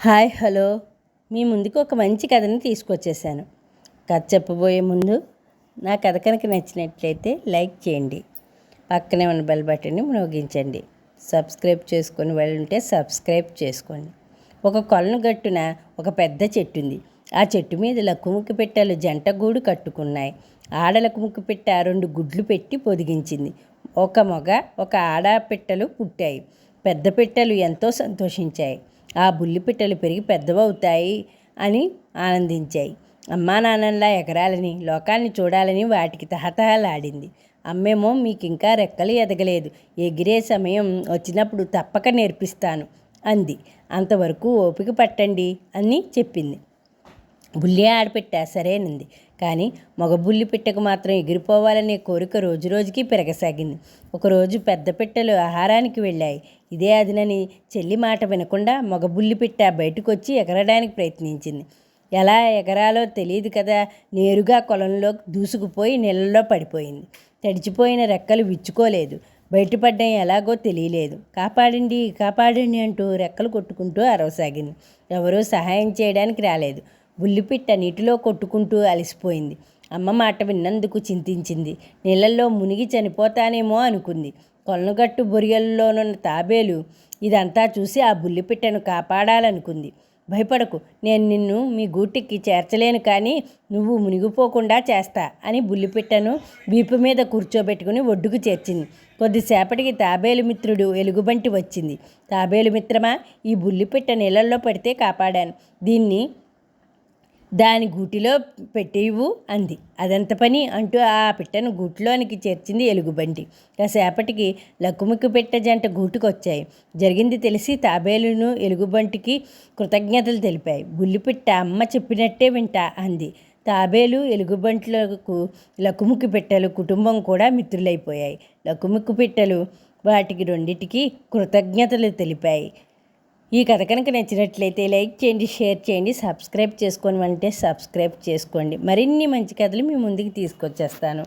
Hi hello. మీ ముందుకు ఒక మంచి కథని తీసుకొచ్చేసాను. కథ చెప్పబోయే ముందు నా కథ కనుక నచ్చినట్లయితే లైక్ చేయండి. పక్కనే ఉన్న బెల్ బటన్ని మోగించండి సబ్స్క్రైబ్ చేసుకొని ఉంటే సబ్స్క్రైబ్ చేసుకోండి. ఒక కొలను గట్టున ఒక పెద్ద చెట్టు ఉంది ఆ చెట్టు మీద లక్కుముక్కు పెట్టాలు జంట గూడు కట్టుకున్నాయి. ఆడలకు ముక్కు పెట్ట రెండు గుడ్లు పెట్టి పొదిగించింది. ఒక మగ ఒక ఆడ పెట్టెలు పుట్టాయి. పెద్ద పెట్టెలు ఎంతో సంతోషించాయి. ఆ బుల్లి పిట్టలు పెరిగి పెద్దవవుతాయి అని ఆనందించాయి. అమ్మా నాన్నలా ఎగరాలని లోకాన్ని చూడాలని వాటికి తహతహలాడింది. అమ్మేమో మీకు ఇంకా రెక్కలు ఎదగలేదు. ఎగిరే సమయం వచ్చినప్పుడు తప్పక నేర్పిస్తాను అంది. అంతవరకు ఓపిక పట్టండి అని చెప్పింది. బుల్లి ఆడపిట్ట సరేనంది. కానీ మగ బుల్లి పిట్టకు మాత్రం ఎగిరిపోవాలనే కోరిక రోజు రోజుకి పెరగసాగింది. ఒకరోజు పెద్ద పిట్టలు ఆహారానికి వెళ్ళాయి. ఇదే అదినని చెల్లి మాట వినకుండా మగ బుల్లి పిట్ట బయటకు వచ్చి ఎగరడానికి ప్రయత్నించింది. ఎలా ఎగరాలో తెలియదు కదా నేరుగా కొలంలో దూసుకుపోయి నీళ్ళలో పడిపోయింది. తడిచిపోయిన రెక్కలు విచ్చుకోలేదు. బయటపడ్డం ఎలాగో తెలియలేదు. కాపాడండి కాపాడండి అంటూ రెక్కలు కొట్టుకుంటూ అరవసాగింది. ఎవరూ సహాయం చేయడానికి రాలేదు. బుల్లిపిట్ట నీటిలో కొట్టుకుంటూ అలసిపోయింది. అమ్మ మాట విన్నందుకు చింతించింది. నీళ్ళల్లో మునిగి చనిపోతానేమో అనుకుంది. కొలనుగట్టు బొరియల్లోనున్న తాబేలు ఇదంతా చూసి ఆ బుల్లిపిట్టను కాపాడాలనుకుంది. భయపడకు నేను నిన్ను మీ గూటికి చేర్చలేను కానీ నువ్వు మునిగిపోకుండా చేస్తా అని బుల్లిపిట్టను వీపు మీద కూర్చోబెట్టుకుని ఒడ్డుకు చేర్చింది. కొద్దిసేపటికి తాబేలు మిత్రుడు ఎలుగుబంటి వచ్చింది. తాబేలు మిత్రమా ఈ బుల్లిపిట్ట నీళ్ళల్లో పడితే కాపాడాను. దీన్ని దాని గూటిలో పెట్టేవు అంది. అదంత పని అంటూ ఆ పిట్టను గూటిలోనికి చేర్చింది ఎలుగుబంటి. కాసేపటికి లక్కుముక్కు పెట్ట జంట గూటుకొచ్చాయి. జరిగింది తెలిసి తాబేలును ఎలుగుబంటికి కృతజ్ఞతలు తెలిపాయి. బుల్లిపిట్ట అమ్మ చెప్పినట్టే వింటా అంది. తాబేలు ఎలుగుబంట్లకు లక్కుముక్కు పెట్టెలు కుటుంబం కూడా మిత్రులైపోయాయి. లక్కుముక్కు పెట్టెలు వాటికి రెండిటికి కృతజ్ఞతలు తెలిపాయి. ఈ కథ కనుక నచ్చినట్లయితే లైక్ చేయండి షేర్ చేయండి సబ్స్క్రైబ్ చేసుకోని అంటే సబ్స్క్రైబ్ చేసుకోండి. మరిన్ని మంచి కథలు మీ ముందుకు తీసుకొచ్చేస్తాను.